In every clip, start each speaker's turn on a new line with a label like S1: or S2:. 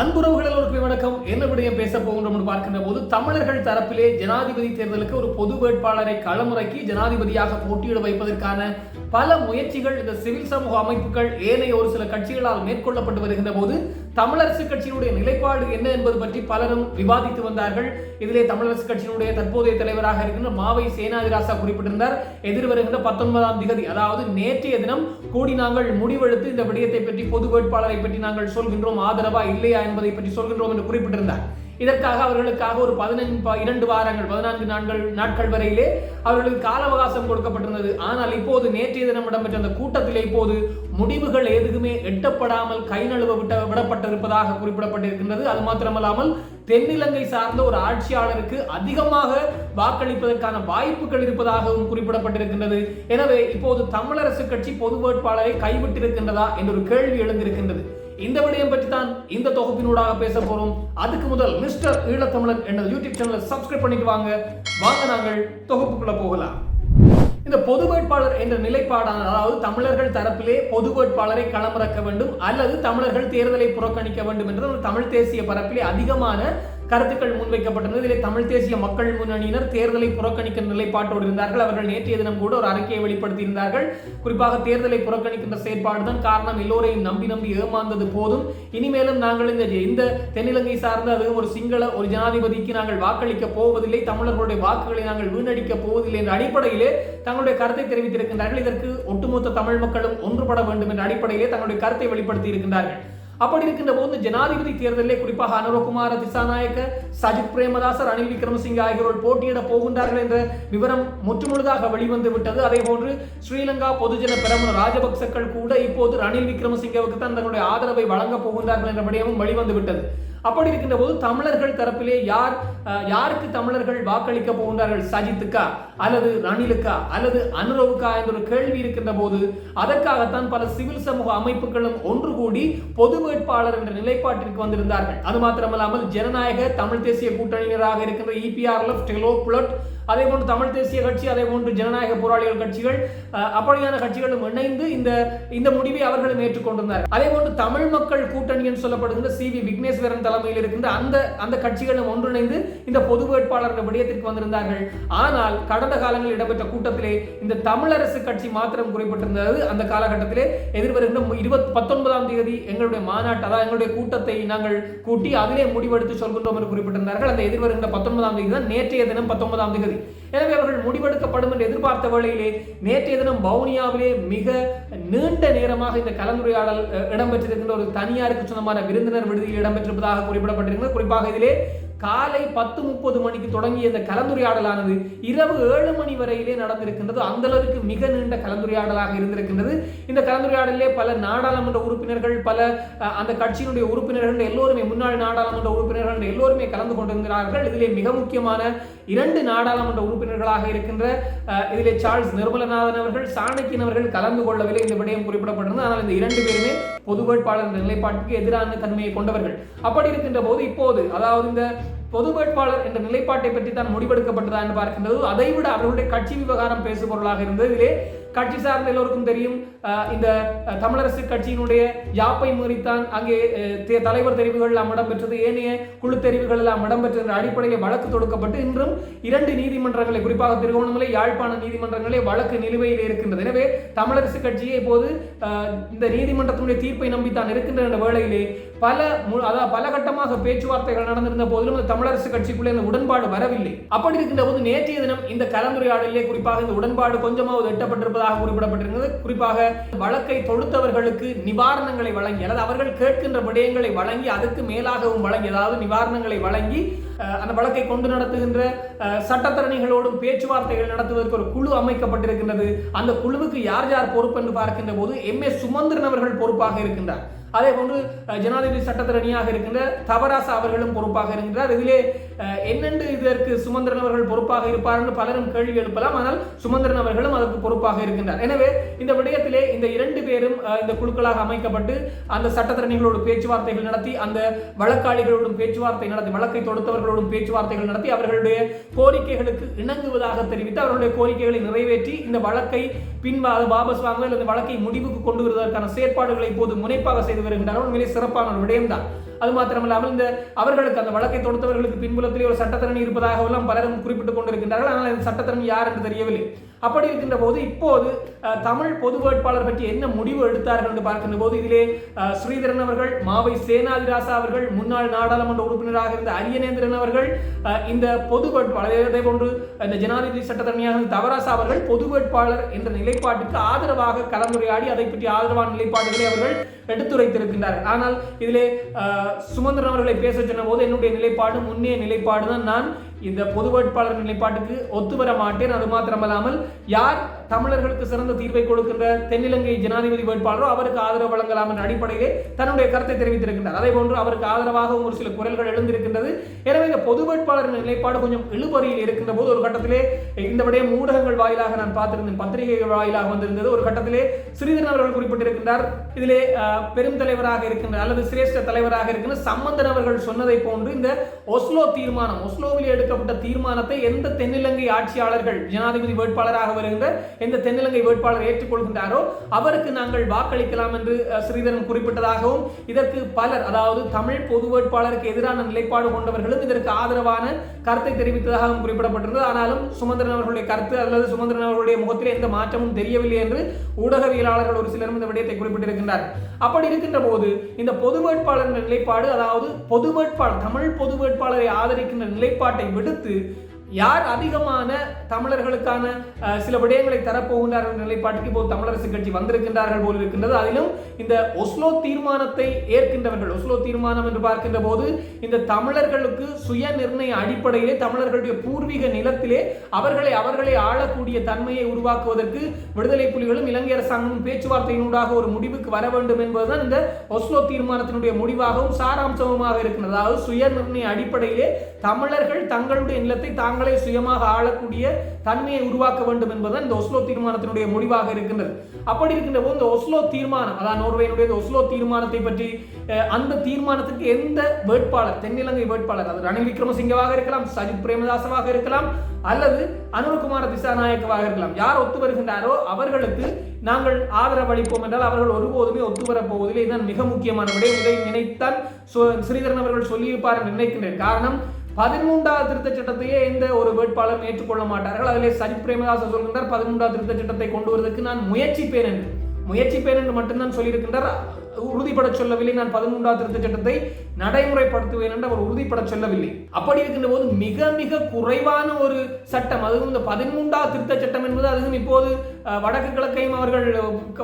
S1: அன்புறவுகள் ஒரு வணக்கம். என்ன விடயம் பேச போகின்றோம் என்று பார்க்கின்ற போது தமிழர்கள் தரப்பிலே ஜனாதிபதி தேர்தலுக்கு ஒரு பொது வேட்பாளரை களமுறைக்கு ஜனாதிபதியாக போட்டியிட வைப்பதற்கான பல முயற்சிகள் இந்த சிவில் சமூக அமைப்புகள் ஏனைய ஒரு சில கட்சிகளால் மேற்கொள்ளப்பட்டு வருகின்ற போது தமிழரசு கட்சியினுடைய நிலைப்பாடு என்ன என்பது பற்றி பலரும் விவாதித்து வந்தார்கள். இதிலே தமிழரசு கட்சியினுடைய தற்போதைய தலைவராக இருக்கின்ற மாவை சேனாதிராசா குறிப்பிட்டிருந்தார். எதிர்வருகின்ற பத்தொன்பதாம் திகதி அதாவது நேற்றைய தினம் கூடி நாங்கள் முடிவெடுத்து இந்த விடயத்தை பற்றி பொது வேட்பாளரை பற்றி நாங்கள் சொல்கின்றோம். ஆதரவா இல்லையா என்பதை பற்றி சொல்கின்றோம் என்று குறிப்பிட்டிருந்தார். இதற்காக அவர்களுக்காக ஒரு பதினைந்து இரண்டு வாரங்கள் பதினான்கு நாட்கள் நாட்கள் வரையிலே அவர்களுக்கு கால அவகாசம் கொடுக்கப்பட்டிருந்தது. ஆனால் இப்போது நேற்றைய தினம் இடம்பெற்ற அந்த கூட்டத்திலே இப்போது முடிவுகள் எதுவுமே எட்டப்படாமல் கை நழுவ விட்ட விடப்பட்டிருப்பதாக குறிப்பிடப்பட்டிருக்கின்றது. அது மாத்திரமல்லாமல் தென்னிலங்கை சார்ந்த ஒரு ஆட்சியாளருக்கு அதிகமாக வாக்களிப்பதற்கான வாய்ப்புகள் இருப்பதாகவும் குறிப்பிடப்பட்டிருக்கின்றது. எனவே இப்போது தமிழரசு கட்சி பொது வேட்பாளரை கைவிட்டிருக்கின்றதா என்ற ஒரு கேள்வி எழுந்திருக்கின்றது. இந்த விடயம் பற்றி தான் இந்த தொகுப்பினூடாக பேச போறோம். அதுக்கு முதல் மிஸ்டர் ஈழத்தமிழன் என்ற யூடியூப் சேனலை சப்ஸ்கிரைப் பண்ணிட்டு வாங்க. வாங்க நாங்கள் தொகுப்புக்குள்ள போகலாம். இந்த பொது வேட்பாளர் என்ற நிலைப்பாடான அதாவது தமிழர்கள் தரப்பிலே பொது வேட்பாளரை களமிறக்க வேண்டும் அல்லது தமிழர்கள் தேர்தலை புறக்கணிக்க வேண்டும் என்ற தமிழ் தேசிய பரப்பிலே அதிகமான கருத்துக்கள் முன்வைக்கப்பட்டிருந்தது இதில் தமிழ் தேசிய மக்கள் முன்னணியினர் தேர்தலை புறக்கணிக்கும் நிலைப்பாட்டோடு இருந்தார்கள். அவர்கள் நேற்றைய தினம் கூட ஒரு அறிக்கையை வெளிப்படுத்தியிருந்தார்கள். குறிப்பாக தேர்தலை புறக்கணிக்கின்ற செயற்பாடு தான் காரணம். எல்லோரையும் நம்பி நம்பி ஏமாந்தது போதும். இனிமேலும் நாங்கள் இந்த இந்த தென்னிலங்கை சார்ந்த அது ஒரு சிங்கள ஒரு ஜனாதிபதிக்கு நாங்கள் வாக்களிக்க போவதில்லை. தமிழர்களுடைய வாக்குகளை நாங்கள் வீணடிக்க போவதில்லை என்ற அடிப்படையிலே தங்களுடைய கருத்தை தெரிவித்திருக்கின்றார்கள். இதற்கு ஒட்டுமொத்த தமிழ் மக்களும் ஒன்றுபட வேண்டும் என்ற அடிப்படையிலே தங்களுடைய கருத்தை வெளிப்படுத்தி இருக்கின்றார்கள் அப்படி இருக்கின்ற போது ஜனாதிபதி தேர்தலிலே குறிப்பாக அனுரகுமார திசாநாயக்க சஜித் பிரேமதாசர் ரணில் விக்ரமசிங்க ஆகியோர் போட்டியிட போகின்றார்கள் என்ற விவரம் முற்றுமுழுதாக வெளிவந்து விட்டது. அதே போன்று ஸ்ரீலங்கா பொதுஜன பெரமுன ராஜபக்சக்கள் கூட இப்போது ரணில் விக்ரமசிங்கவுக்கு தான் தங்களுடைய ஆதரவை வழங்கப் போகின்றார்கள் என்ற விடயமும் வெளிவந்து விட்டது. அப்படி இருக்கின்ற போது தமிழர்கள் தரப்பிலே யார் யாருக்கு தமிழர்கள் வாக்களிக்க போகின்றார்கள்? சஜித்துக்கா அல்லது ரணிலுக்கா அல்லது அனுரவுக்கா என்ற ஒரு கேள்வி இருக்கின்ற போது அதற்காகத்தான் பல சிவில் சமூக அமைப்புகளும் ஒன்று கூடி பொது வேட்பாளர் என்ற நிலைப்பாட்டிற்கு வந்திருந்தார்கள். அது மாத்திரமல்லாமல் ஜனநாயக தமிழ் தேசிய கூட்டணியினராக இருக்கின்ற இபிஆர்எஃப் டெலோ புலட் அதே போன்று தமிழ் தேசிய கட்சி அதே போன்று ஜனநாயக போராளிகள் கட்சிகள் அஹ், அப்படியான கட்சிகளும் இணைந்து இந்த இந்த முடிவை அவர்களும் ஏற்றுக்கொண்டிருந்தார் அதே போன்று தமிழ் மக்கள் கூட்டணி என்று சொல்லப்படுகின்ற சி வி விக்னேஸ்வரன் தலைமையில் இருக்கின்ற அந்த அந்த கட்சிகளும் ஒன்றிணைந்து இந்த பொது வேட்பாளர் விடயத்திற்கு வந்திருந்தார்கள். ஆனால் கடந்த காலங்களில் இடம்பெற்ற கூட்டத்திலே இந்த தமிழரசு கட்சி மாத்திரம் குறிப்பிட்டிருந்தது. அந்த காலகட்டத்திலே எதிர்வருகின்ற இருபத்தி பத்தொன்பதாம் தேதி எங்களுடைய மாநாட்டு அதாவது எங்களுடைய கூட்டத்தை நாங்கள் கூட்டி அதிலே முடிவெடுத்து சொல்கின்றோம் என்று குறிப்பிட்டிருந்தார்கள். அந்த எதிர்வருகின்ற பத்தொன்பதாம் தேதி தான் நேற்றைய தினம் பத்தொன்பதாம் தேதி. எனவே அவர்கள் முடிவெடுக்கப்படும் என்று எதிர்பார்த்த வேளையிலே நேற்றைய தினம் வவுனியாவிலே மிக நீண்ட நேரமாக இந்த கலந்துரையாடல் இடம்பெற்றிருக்கின்ற ஒரு தனியாருக்கு சொந்தமான விருந்தினர் விடுதியில் இடம்பெற்றிருப்பதாக குறிப்பிடப்பட்டிருக்கிறது. குறிப்பாக இதிலே காலை பத்து முப்பது மணிக்கு தொடங்கிய இந்த கலந்துரையாடலானது இரவு ஏழு மணி வரையிலே நடந்திருக்கின்றது. அந்த அளவுக்கு மிக நீண்ட கலந்துரையாடலாக இருந்திருக்கின்றது. இந்த கலந்துரையாடலிலே பல நாடாளுமன்ற உறுப்பினர்கள் பல அந்த கட்சியினுடைய உறுப்பினர்கள் எல்லோருமே முன்னாள் நாடாளுமன்ற உறுப்பினர்கள் எல்லோருமே கலந்து கொண்டிருக்கிறார்கள். இதிலே மிக முக்கியமான இரண்டு நாடாளுமன்ற உறுப்பினர்களாக இருக்கின்ற இதிலே சார்ல்ஸ் நிர்மலநாதன் அவர்கள் சாணக்கியன் அவர்கள் கலந்து கொள்ளவில்லை இந்த விடயம் குறிப்பிடப்பட்டிருந்தது. ஆனால் இந்த இரண்டு பேருமே பொது வேட்பாளர் என்ற நிலைப்பாட்டுக்கு எதிரான தன்மையை கொண்டவர்கள். அப்படி இருக்கின்ற போது இப்போது அதாவது இந்த பொது வேட்பாளர் என்ற நிலைப்பாட்டை பற்றி தான் முடிவெடுக்கப்பட்டதா என்று பார்க்கின்றது. அதைவிட அவர்களுடைய கட்சி விவகாரம் பேசுபொருளாக இருந்தது. இதிலே கட்சி சார்ந்த எல்லோருக்கும் தெரியும். இந்த தமிழரசு கட்சியினுடைய யாப்பை மீறித்தான் அங்கே தலைவர் தெரிவுகள் எல்லாம் இடம்பெற்றது. ஏனைய குழு தெரிவுகள் எல்லாம் இடம்பெற்ற என்ற அடிப்படையில் வழக்கு தொடுக்கப்பட்டு இன்றும் இரண்டு நீதிமன்றங்களை குறிப்பாக திருகோணமலை யாழ்ப்பாண நீதிமன்றங்களே வழக்கு நிலுவையில் இருக்கின்றது. எனவே தமிழரசு கட்சியே இப்போது அஹ், இந்த நீதிமன்றத்தினுடைய தீர்ப்பை நம்பித்தான் இருக்கின்ற என்ற வேளையிலே பல அதாவது பல கட்டமாக பேச்சுவார்த்தைகள் நடந்திருந்த போதிலும் இந்த தமிழரசு கட்சிக்குள்ளே இந்த உடன்பாடு வரவில்லை. அப்படி இருக்கின்ற போது நேற்றைய தினம் இந்த கலந்துரையாடலே குறிப்பாக இந்த உடன்பாடு கொஞ்சமாவது எட்டப்பட்டிருப்பதாக குறிப்பிடப்பட்டிருந்தது. குறிப்பாக வழக்கை தொடுத்தவர்களுக்கு நிவாரணங்களை வழங்கி அல்லது அவர்கள் கேட்கின்ற விடயங்களை வழங்கி அதுக்கு மேலாகவும் வழங்கி அதாவது நிவாரணங்களை வழங்கி அந்த வழக்கை கொண்டு நடத்துகின்ற சட்டத்தரணிகளோடும் பேச்சுவார்த்தைகள் நடத்துவதற்கு ஒரு குழு அமைக்கப்பட்டிருக்கின்றது. அந்த குழுவுக்கு யார் யார் பொறுப்பு என்று பார்க்கின்ற போது எம் ஏ சுமந்திரன் அவர்கள் பொறுப்பாக இருக்கின்றார். அதே போன்று ஜனாதிபதி சட்டத்தரணியாக இருக்கின்ற தவராசா அவர்களும் பொறுப்பாக இருக்கின்றார். இதிலே என்னென்று இதற்கு சுமந்திரன் அவர்கள் பொறுப்பாக இருப்பார் என்று பலரும் கேள்வி எழுப்பலாம். ஆனால் சுமந்திரன் அவர்களும் அதற்கு பொறுப்பாக இருக்கின்றார். எனவே இந்த விடயத்திலே இந்த இரண்டு பேரும் இந்த குழுக்களாக அமைக்கப்பட்டு அந்த சட்டத்தரணிகளோடு பேச்சுவார்த்தைகள் நடத்தி அந்த வழக்காளிகளோடும் பேச்சுவார்த்தை நடத்தி வழக்கை தொடுத்தவர்களோடும் பேச்சுவார்த்தைகள் நடத்தி அவர்களுடைய கோரிக்கைகளுக்கு இணங்குவதாக தெரிவித்து அவர்களுடைய கோரிக்கைகளை நிறைவேற்றி இந்த வழக்கை பின்பா வாபஸ் வாங்குதல் இந்த வழக்கை முடிவுக்கு கொண்டு வருவதற்கான செயற்பாடுகளை இப்போது முனைப்பாக செய்து வருகின்றார்கள் உண்மையிலே சிறப்பான ஒரு விடயம்தான். அது மாத்திரமல்லாமல் இந்த அவர்களுக்கு அந்த வழக்கை தொடுத்தவர்களுக்கு பின்புலத்திலே ஒரு சட்டத்திறன் இருப்பதாகவெல்லாம் பலரும் குறிப்பிட்டுக் கொண்டிருக்கின்றார்கள். ஆனால் இந்த சட்டத்திறன் யார் என்று தெரியவில்லை. அப்படி இருக்கின்ற போது இப்போது தமிழ் பொது வேட்பாளர் பற்றி என்ன முடிவு எடுத்தார்கள் என்று பார்க்கின்ற போது இதிலே ஸ்ரீதரன் அவர்கள் மாவை சேனாதிராசா அவர்கள் முன்னாள் நாடாளுமன்ற உறுப்பினராக இருந்த அரியநேந்திரன் அவர்கள் இந்த பொது வேட்பாளர் அதே போன்று இந்த ஜனாதிபதி சட்டத்தரணியாக இருந்த தவராசா அவர்கள் பொது வேட்பாளர் என்ற நிலைப்பாட்டுக்கு ஆதரவாக கலந்துரையாடி அதை பற்றி ஆதரவான நிலைப்பாடுகளை அவர்கள் எடுத்துரைத்திருக்கின்றார்கள் ஆனால் இதிலே சுமந்திரன் அவர்களை பேச சொன்ன போது என்னுடைய நிலைப்பாடு முன்னே நிலைப்பாடு தான் நான் இந்த பொது வேட்பாளர் நிலைப்பாட்டுக்கு ஒத்து வர மாட்டேன். அது மாத்திரமல்லாமல் யார் தமிழர்களுக்கு சிறந்த தீர்வை கொடுக்கின்ற தென்னிலங்கை ஜனாதிபதி வேட்பாளரோ அவருக்கு ஆதரவு வழங்கலாம் என்ற அடிப்படையிலே தன்னுடைய கருத்தை தெரிவித்திருக்கின்றார். அதே போன்று அவருக்கு ஆதரவாகவும் ஒரு சில குரல்கள் எழுந்திருக்கின்றது. எனவே இந்த பொது வேட்பாளரின் நிலைப்பாடு கொஞ்சம் இழுபறியில் இருக்கின்ற போது ஒரு கட்டத்திலே இந்த விடயம் ஊடகங்கள் வாயிலாக நான் பார்த்திருந்தேன். பத்திரிகைகள் வாயிலாக வந்திருந்தது. ஒரு கட்டத்திலே ஸ்ரீதரன் அவர்கள் குறிப்பிட்டிருக்கின்றார். இதிலே பெரும் தலைவராக இருக்கின்ற அல்லது சிரேஷ்ட தலைவராக இருக்கின்ற சம்பந்தன் அவர்கள் சொன்னதை போன்று இந்த ஒஸ்லோ தீர்மானம் ஒஸ்லோவில் எடுக்கப்பட்ட தீர்மானத்தை எந்த தென்னிலங்கை ஆட்சியாளர்கள் ஜனாதிபதி வேட்பாளராக வருகின்ற எந்த தென்னிலங்கை வேட்பாளர் ஏற்றுக்கொள்கின்றாரோ அவருக்கு நாங்கள் வாக்களிக்கலாம் என்று ஸ்ரீதரன் குறிப்பிட்டதாகவும் இதற்கு பலர் அதாவது தமிழ் பொது வேட்பாளருக்கு எதிரான நிலைப்பாடு கொண்டவர்களும் இதற்கு ஆதரவான கருத்தை தெரிவித்ததாகவும் குறிப்பிடப்பட்டிருந்தது. ஆனாலும் சுமந்திரன் அவர்களுடைய கருத்து அல்லது சுமந்திரன் அவர்களுடைய முகத்தில் எந்த மாற்றமும் தெரியவில்லை என்று ஊடகவியலாளர்கள் ஒரு சிலரும் இந்த விடயத்தை குறிப்பிட்டிருக்கின்றார். அப்படி இருக்கின்ற போது இந்த பொது வேட்பாளர் நிலைப்பாடு அதாவது பொது வேட்பாளர் தமிழ் பொது வேட்பாளரை ஆதரிக்கின்ற நிலைப்பாட்டை விடுத்து யார் அதிகமான தமிழர்களுக்கான சில விடயங்களை தரப்போகின்றார் என்ற நிலைப்பாட்டுக்கு இப்போது தமிழரசு கட்சி வந்திருக்கின்றார்கள் போல் இருக்கின்றது. அதிலும் இந்த ஒஸ்லோ தீர்மானத்தை ஏற்கின்றவர்கள் ஒஸ்லோ தீர்மானம் என்று பார்க்கின்ற போது இந்த தமிழர்களுக்கு சுய நிர்ணய அடிப்படையிலே தமிழர்களுடைய பூர்வீக நிலத்திலே அவர்களை அவர்களை ஆளக்கூடிய தன்மையை உருவாக்குவதற்கு விடுதலை புலிகளும் இலங்கை அரசாங்கமும் பேச்சுவார்த்தையினூடாக ஒரு முடிவுக்கு வர வேண்டும் என்பதுதான் இந்த ஒஸ்லோ தீர்மானத்தினுடைய முடிவாகவும் சாராம்சமுமாக இருக்கின்றது. அதாவது சுய நிர்ணய அடிப்படையிலே தமிழர்கள் தங்களுடைய நிலத்தை தாங்கள் சுயமாக ஆளக்கூடிய தன்மையை உருவாக்க வேண்டும் என்பதுதான் இந்த ஒஸ்லோ தீர்மானத்தினுடைய முடிவாக இருக்கின்றது. அப்படி இருக்கின்ற போது இந்த ஒஸ்லோ தீர்மானம் அதாவது நோர்வேயினுடைய இந்த ஒஸ்லோ தீர்மானத்தை பற்றி அந்த தீர்மானத்துக்கு எந்த வேட்பாளர் தென்னிலங்கை வேட்பாளர் அது ரணில் விக்ரமசிங்கவாக இருக்கலாம் சஜித் பிரேமதாசவாக இருக்கலாம் அல்லது அனுரகுமார திசாநாயக்கவாக இருக்கலாம். யார் ஒத்து வருகின்றாரோ அவர்களுக்கு நாங்கள் ஆதரவு அளிப்போம் என்றால் அவர்கள் ஒருபோதுமே ஒத்து வரப்போவதில்லை இதுதான் மிக முக்கியமான விடயம் இதை நினைத்தான் ஸ்ரீதரன் அவர்கள் சொல்லியிருப்பார் என்று நினைக்கின்றேன். காரணம் பதிமூன்றாவது திருத்தச் சட்டத்தையே எந்த ஒரு வேட்பாளரும் ஏற்றுக்கொள்ள மாட்டார்கள். அதிலே சஜித் பிரேமதாச சொல்கின்றார் பதிமூன்றாவது திருத்த சட்டத்தை கொண்டு வருவதற்கு நான் முயற்சிப்பேன் என்று. முயற்சிப்பேன் என்று மட்டும்தான் சொல்லியிருக்கின்றார். உறுதிப்பட சொல்லவில்லை. நான் பதிமூன்றாம் திருத்தச் சட்டத்தை நடைமுறைப்படுத்துவேன் என்று அவர் உறுதிப்பட சொல்லவில்லை. அப்படி இருக்கின்ற போது மிக மிக குறைவான ஒரு சட்டம் அதுவும் இந்த பதிமூன்றாம் திருத்தச் சட்டம் என்பது அதுவும் இப்போது வடக்கு கிழக்கையும் அவர்கள்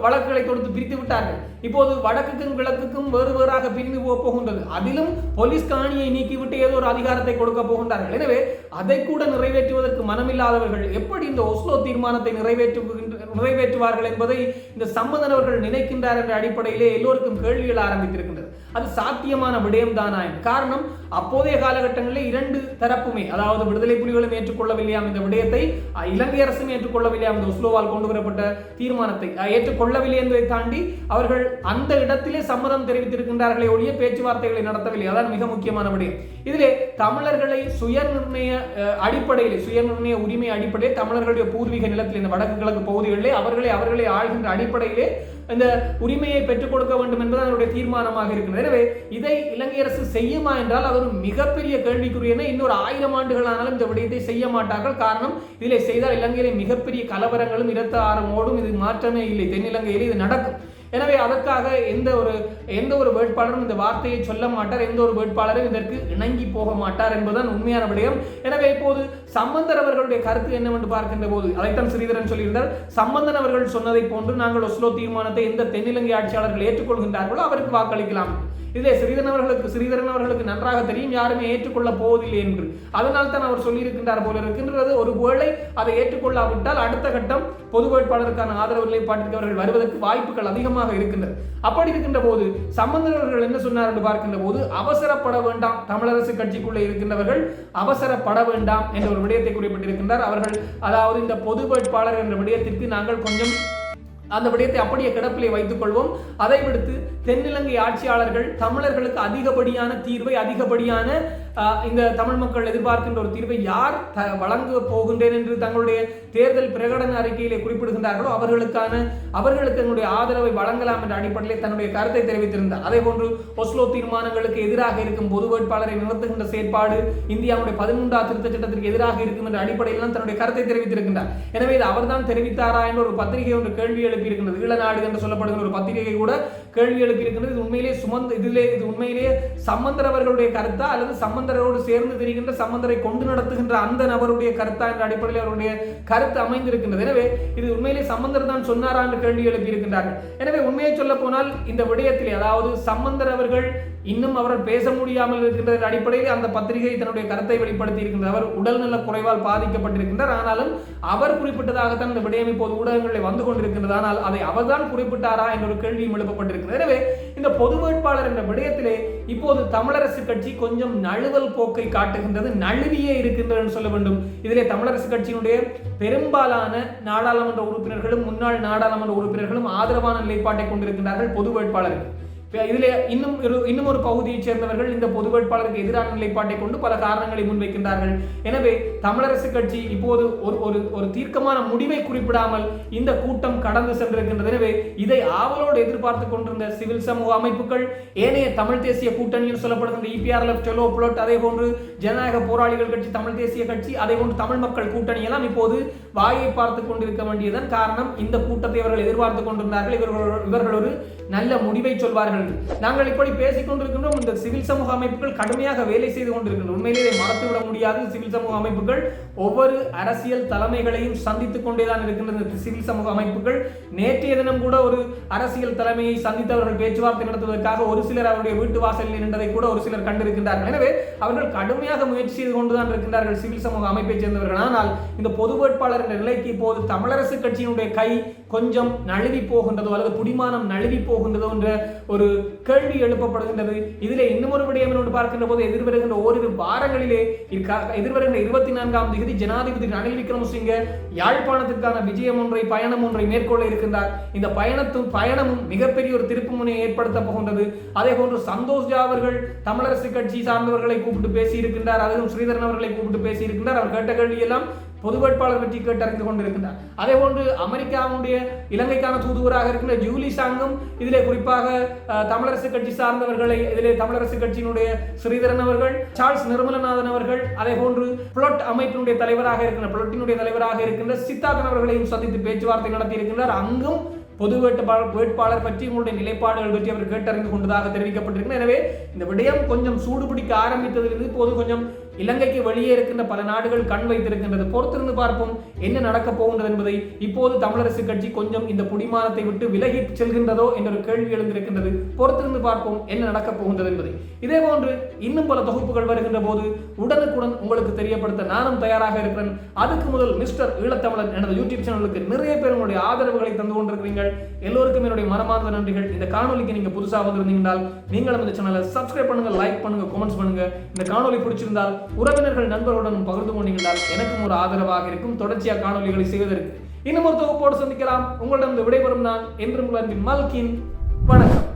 S1: வழக்குகளை கொடுத்து பிரித்து விட்டார்கள். இப்போது வடக்குக்கும் கிழக்குக்கும் வேறு வேறாக பிரிந்து போக போகின்றது. அதிலும் போலீஸ் காணியை நீக்கிவிட்டு ஏதோ ஒரு அதிகாரத்தை கொடுக்க போகின்றார்கள். எனவே அதை கூட நிறைவேற்றுவதற்கு மனமில்லாதவர்கள் எப்படி இந்த ஒஸ்லோ தீர்மானத்தை நிறைவேற்று நிறைவேற்றுவார்கள் என்பதை இந்த சம்மதன் அவர்கள் நினைக்கின்றார் என்ற அடிப்படையிலே எல்லோருக்கும் கேள்விகள் ஆரம்பித்திருக்கின்றது. அது சாத்தியமான விடயம் காரணம்? அப்போதைய காலகட்டங்களில் இரண்டு தரப்புமே அதாவது விடுதலை புலிகளும் ஏற்றுக்கொள்ளவில்லையாம் இந்த விடயத்தை இலங்கை அரசும் ஏற்றுக்கொள்ளவில்லையாம் இந்த ஒஸ்லோவால் கொண்டு வரப்பட்ட தீர்மானத்தை ஏற்றுக்கொள்ளவில்லை என்பதை தாண்டி அவர்கள் அந்த இடத்திலே சம்மதம் தெரிவித்திருக்கின்றார்களே ஒழிய பேச்சுவார்த்தைகளை நடத்தவில்லை. அதான் மிக முக்கியமான விடயம். இதிலே தமிழர்களை சுய நிர்ணய அடிப்படையில் சுய நிர்ணய உரிமை அடிப்படையில் தமிழர்களுடைய பூர்வீக நிலத்தில் இந்த வடக்கு கிழக்கு பகுதிகளிலே அவர்களை அவர்களை ஆள்கின்ற அடிப்படையிலே இந்த உரிமையை பெற்றுக் கொடுக்க வேண்டும் என்பது அதனுடைய தீர்மானமாக இருக்கிறது. எனவே இதை இலங்கை அரசு செய்யுமா என்றால் அது ஒரு மிகப்பெரிய கேள்விக்குரியன இன்னொரு ஆயிரம் ஆண்டுகள் ஆனாலும் இந்த விடயத்தை செய்ய மாட்டார்கள். காரணம் இதில் செய்தால் இலங்கையிலே மிகப்பெரிய கலவரங்களும் இரத்த ஆரமோடும் இது மாற்றமே இல்லை. தென்னிலங்கையில் இது நடக்கும். எனவே அதற்காக எந்த ஒரு எந்த ஒரு வேட்பாளரும் இந்த வார்த்தையை சொல்ல மாட்டார் எந்த ஒரு வேட்பாளரும் இதற்கு இணங்கி போக மாட்டார் என்பதுதான் உண்மையான விடயம். எனவே இப்போது சம்பந்தர் அவர்களுடைய கருத்து என்னவென்று பார்க்கின்ற போது அதைத்தான் ஸ்ரீதரன் சொல்லியிருந்தார். சம்பந்தன் அவர்கள் சொன்னதை போன்று நாங்கள் ஒஸ்லோ தீர்மானத்தை எந்த தென்னிலங்கை ஆட்சியாளர்கள் ஏற்றுக்கொள்கின்றார்களோ அவருக்கு வாக்களிக்கலாம். இதிலே ஸ்ரீதரன் அவர்களுக்கு ஸ்ரீதரன் அவர்களுக்கு நன்றாக தெரியும் யாருமே ஏற்றுக்கொள்ள போவதில்லை என்று. அதனால் தான் அவர் சொல்லியிருக்கின்றார் போல இருக்கின்றது ஒருவேளை அதை ஏற்றுக்கொள்ளாவிட்டால் அடுத்த கட்டம் பொது வேட்பாளருக்கான ஆதரவு நிலைப்பாட்டிற்கு அவர்கள் வருவதற்கு வாய்ப்புகள் அதிகமாக இருக்கின்றது அப்படி இருக்கின்ற போது சம்பந்தன் அவர்கள் என்ன சொன்னார் என்று பார்க்கின்ற போது அவசரப்பட வேண்டாம் தமிழரசு கட்சிக்குள்ளே இருக்கின்றவர்கள் அவசரப்பட வேண்டாம் என்ற ஒரு விடயத்தை குறிப்பிட்டிருக்கின்றார். அவர்கள் அதாவது இந்த பொது வேட்பாளர் என்ற விடயத்திற்கு நாங்கள் கொஞ்சம் அந்த விடயத்தை அப்படியே கிடப்பிலே வைத்துக் கொள்வோம் அதை விடுத்து தென்னிலங்கை ஆட்சியாளர்கள் தமிழர்களுக்கு அதிகப்படியான தீர்வை அதிகப்படியான இந்த தமிழ் மக்கள் எதிர்பார்க்கின்ற ஒரு தீர்வை யார் த வழங்க போகின்றேன் என்று தங்களுடைய தேர்தல் பிரகடன அறிக்கையிலே குறிப்பிடுகின்றார்களோ அவர்களுக்கான அவர்களுக்கு என்னுடைய ஆதரவை வழங்கலாம் என்ற அடிப்படையில் தன்னுடைய கருத்தை தெரிவித்திருந்தார். அதே போன்று ஒஸ்லோ தீர்மானங்களுக்கு எதிராக இருக்கும் பொது வேட்பாளரை நிறுத்துகின்ற செயற்பாடு இந்தியாவுடைய பதிமூன்றாம் திருத்த சட்டத்திற்கு எதிராக இருக்கும் என்ற அடிப்படையில் தான் தன்னுடைய கருத்தை தெரிவித்திருக்கின்றார். எனவே இது அவர்தான் தெரிவித்தாரா என்ற ஒரு பத்திரிகை ஒன்று கேள்வி எழுப்பி இருக்கின்றது ஈழநாடு என்று சொல்லப்படுகிற ஒரு பத்திரிகை கூட கேள்வி எழுப்பி இருக்கின்றது இது உண்மையிலே சுமந்த இதிலே இது உண்மையிலேயே சம்பந்தரவர்களுடைய கருத்தா அல்லது சம்பந்தரோடு சேர்ந்து திரிகின்ற சம்பந்தரை கொண்டு நடத்துகின்ற அந்த நபருடைய கருத்தா என்ற அடிப்படையில் அவருடைய கருத்து அமைந்திருக்கின்றது. எனவே இது உண்மையிலே சம்பந்தர் தான் சொன்னாரா என்று கேள்வி எழுப்பி இருக்கின்றார்கள் எனவே உண்மையை சொல்ல போனால் இந்த விடயத்தில் அதாவது சம்பந்தர் அவர்கள் இன்னும் அவரால் பேச முடியாமல் இருக்கின்ற அடிப்படையில் அந்த பத்திரிகை தன்னுடைய கருத்தை வெளிப்படுத்தி இருக்கின்றார் அவர் உடல்நல குறைவால் பாதிக்கப்பட்டிருக்கின்றார். ஆனாலும் அவர் குறிப்பிட்டதாகத்தான் இந்த விடயம் இப்போது ஊடகங்களில் வந்து கொண்டிருக்கின்றது. ஆனால் அதை அவர்தான் குறிப்பிட்டாரா என்ற ஒரு கேள்வியும் எழுப்பப்பட்டிருக்கிறது. எனவே இந்த பொது வேட்பாளர் என்ற விடயத்திலே இப்போது தமிழரசு கட்சி கொஞ்சம் நழுவல் போக்கை காட்டுகின்றது நழுவியே இருக்கின்றது என்று சொல்ல வேண்டும். இதிலே தமிழரசு கட்சியினுடைய பெரும்பாலான நாடாளுமன்ற உறுப்பினர்களும் முன்னாள் நாடாளுமன்ற உறுப்பினர்களும் ஆதரவான நிலைப்பாட்டை கொண்டிருக்கின்றார்கள் பொது வேட்பாளருக்கு இதில் இன்னும் ஒரு- இன்னும் ஒரு பகுதியைச் சேர்ந்தவர்கள் இந்த பொது வேட்பாளருக்கு எதிரான நிலைப்பாட்டை கொண்டு பல காரணங்களை முன்வைக்கின்றார்கள். எனவே தமிழரசு கட்சி இப்போது ஒரு ஒரு ஒரு தீர்க்கமான முடிவை குறிப்பிடாமல் இந்த கூட்டம் கடந்து சென்றிருக்கின்றது. எனவே இதை ஆவலோடு எதிர்பார்த்து கொண்டிருந்த சிவில் சமூக அமைப்புகள் ஏனைய தமிழ் தேசிய கூட்டணியில் சொல்லப்படுகின்ற இபிஆர்எஃப் டெலோ புலோட் அதே போன்று ஜனநாயக போராளிகள் கட்சி தமிழ் தேசிய கட்சி அதை கொண்டு தமிழ் மக்கள் கூட்டணி எல்லாம் இப்போது வாயை பார்த்து கொண்டிருக்க வேண்டியதன் காரணம் இந்த கூட்டத்தை இவர்கள் எதிர்பார்த்து கொண்டிருந்தார்கள். இவர்கள் இவர்கள் ஒரு நல்ல முடிவை சொல்வார்கள். என்று. நாங்கள் இப்படி பேசிக் கொண்டிருக்கின்றோம். இந்த சிவில் சமூக அமைப்புகள் கடுமையாக வேலை செய்து கொண்டிருக்கின்றன. உண்மையிலே இதை மறந்துவிட முடியாது. சிவில் சமூக அமைப்புகள் ஒவ்வொரு அரசியல் தலைமைகளையும் சந்தித்துக் கொண்டேதான் இருக்கின்றது சிவில் சமூக அமைப்புகள் நேற்றைய தினம் கூட ஒரு அரசியல் தலைமையை சந்தித்தவர்கள் பேச்சுவார்த்தை நடத்துவதற்காக ஒரு சிலர் அவருடைய வீட்டு வாசலில் நின்றதை கூட ஒரு சிலர் கண்டிருக்கின்றார்கள். எனவே அவர்கள் கடுமையாக முயற்சி செய்து கொண்டுதான் இருக்கின்றார்கள் சிவில் சமூக அமைப்பைச் சேர்ந்தவர்கள். ஆனால் இந்த பொது வேட்பாளர் என்ற நிலைக்கு இப்போது தமிழரசு கட்சியினுடைய கை கொஞ்சம் நழுவி போகின்றதோ அல்லது புடிமானம் நழுவி போகின்றதோ என்ற ஒரு கேள்வி எழுப்பப்படுகின்றது. இதில் இன்னும் ஒரு விடயம் என்று பார்க்கின்ற போது எதிர்வருகின்ற ஓரிரு வாரங்களிலே எதிர்வருகின்ற இருபத்தி நான்காம் தேதி ஜனாதிபதி ரணில் விக்ரமசிங்க யாழ்ப்பாணத்திற்கான விஜயம் ஒன்றை பயணம் ஒன்றை மேற்கொள்ள இருக்கின்றார். இந்த பயணத்தும் பயணமும் மிகப்பெரிய ஒரு திருப்புமுனையை ஏற்படுத்த போகின்றது. அதே போன்று சந்தோஷ் ஜா அவர்கள் தமிழரசு கட்சி சார்ந்தவர்களை கூப்பிட்டு பேசியிருக்கின்றார். அதிலும் ஸ்ரீதரன் அவர்களை கூப்பிட்டு பேசியிருக்கின்றார். அவர் கேட்ட கேள்வி எல்லாம் பொது வேட்பாளர் பற்றி கேட்டறிந்து கொண்டிருக்கின்றார். அதே போன்று அமெரிக்காவுடைய இலங்கைக்கான தூதுவராக இருக்கின்ற ஜூலி சாங்கும் இதிலே குறிப்பாக தமிழரசு கட்சி சார்ந்தவர்களை இதிலே தமிழரசு கட்சியினுடைய ஸ்ரீதரன் அவர்கள் சார்ல்ஸ் நிர்மலநாதன் அவர்கள் அதே போன்று புளொட் அமைப்பினுடைய தலைவராக இருக்கின்ற புளொட்டினுடைய தலைவராக இருக்கின்ற சித்தார்த்தன் அவர்களையும் சந்தித்து பேச்சுவார்த்தை நடத்தி இருக்கின்றார் அங்கும் பொது வேட்பாளர் வேட்பாளர் பற்றி உங்களுடைய நிலைப்பாடுகள் பற்றி அவர் கேட்டறிந்து கொண்டதாக தெரிவிக்கப்பட்டிருக்கிறது எனவே இந்த விடயம் கொஞ்சம் சூடுபிடிக்க ஆரம்பித்ததிலிருந்து இப்போது கொஞ்சம் இலங்கைக்கு வெளியே இருக்கின்ற பல நாடுகள் கண் வைத்திருக்கின்றது. பொறுத்திருந்து பார்ப்போம் என்ன நடக்கப் போகின்றது என்பதை இப்போது தமிழரசு கட்சி கொஞ்சம் இந்த புடிமானத்தை விட்டு விலகி செல்கின்றதோ என்ற ஒரு கேள்வி எழுந்திருக்கின்றது. பொறுத்திருந்து பார்ப்போம் என்ன நடக்கப் போகின்றது என்பதை. இதே போன்று இன்னும் பல தொகுப்புகள் வருகின்ற போது உடனுக்குடன் உங்களுக்கு தெரியப்படுத்த நானும் தயாராக இருக்கிறேன். அதுக்கு முதல் மிஸ்டர் ஈழத்தமிழன் எனது யூடியூப் சேனலுக்கு நிறைய பேர் உங்களுடைய ஆதரவுகளை தந்து கொண்டிருக்கிறீர்கள். எல்லோருக்கும் என்னுடைய மனமார்ந்த நன்றிகள். இந்த காணொலிக்கு நீங்க புதுசாக வந்திருந்தீங்கனால் நீங்களும் இந்த சேனலை சப்ஸ்கிரைப் பண்ணுங்க லைக் பண்ணுங்க கமெண்ட்ஸ் பண்ணுங்க. இந்த காணொலி பிடிச்சிருந்தால் உறவினர்கள் நண்பர்களுடன் பகிர்ந்து கொண்டீங்களால் எனக்கும் ஒரு ஆதரவாக இருக்கும். தொடர்ச்சியாக காணொலிகளை செய்வதற்கு இன்னும் ஒரு தொகுப்போடு சந்திக்கலாம். உங்களிடம் விடைபெறும் நான் என்றும் உங்கள் மல்கின். வணக்கம்.